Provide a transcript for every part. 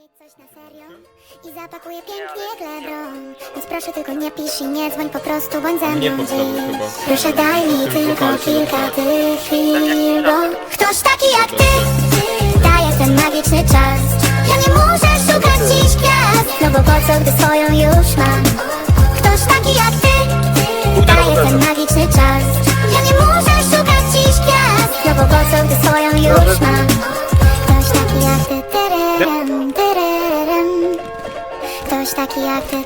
mieć coś na serio? I zapakuję pięknie jak Lebron. Więc proszę tylko nie pisz i nie dzwoń, po prostu bądź ze mną Nie podstawy dziś. chyba. Proszę daj mi tylko kilka tych chwil, bo ktoś taki jak ty daje ten magiczny czas. Ja nie muszę szukać dziś gwiazd, no bo po co, gdy swoją już mam? Ktoś taki jak ty daje ten magiczny czas. Ja nie muszę szukać dziś gwiazd, no bo po co, gdy swoją już mam Ktoś taki jak ty,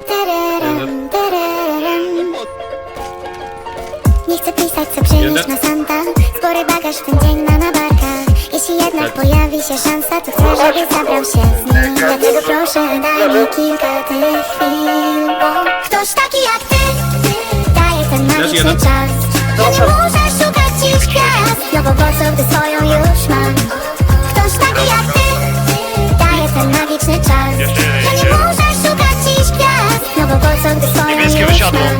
Nie chcę pisać, co przynieść na Santa. Spory bagaż w ten dzień na barkach. Jeśli jednak pojawi się szansa, to chcę, żebyś zabrał się z nim. Dlatego proszę, daj mi kilka tych chwil Bo ktoś taki jak ty Daje ten magiczny czas tyryrym.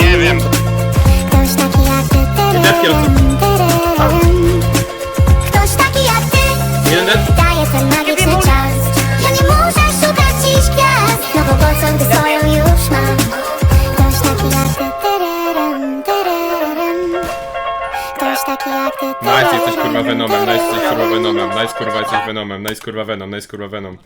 Nie wiem. Tyryrym, tyryrym. Ktoś taki jak ty Jeden dead? daje ten magiczny czas Ja nie muszę szukać dziś gwiazd No bo po co, gdy swoją już mam Ktoś taki jak ty. Ktoś taki jak ty, Nice, jesteś kurwa Venomem, nice, jesteś kurwa. Venomem, nice kurwa jesteś Venomem, nice kurwa Venom, nice kurwa Venom.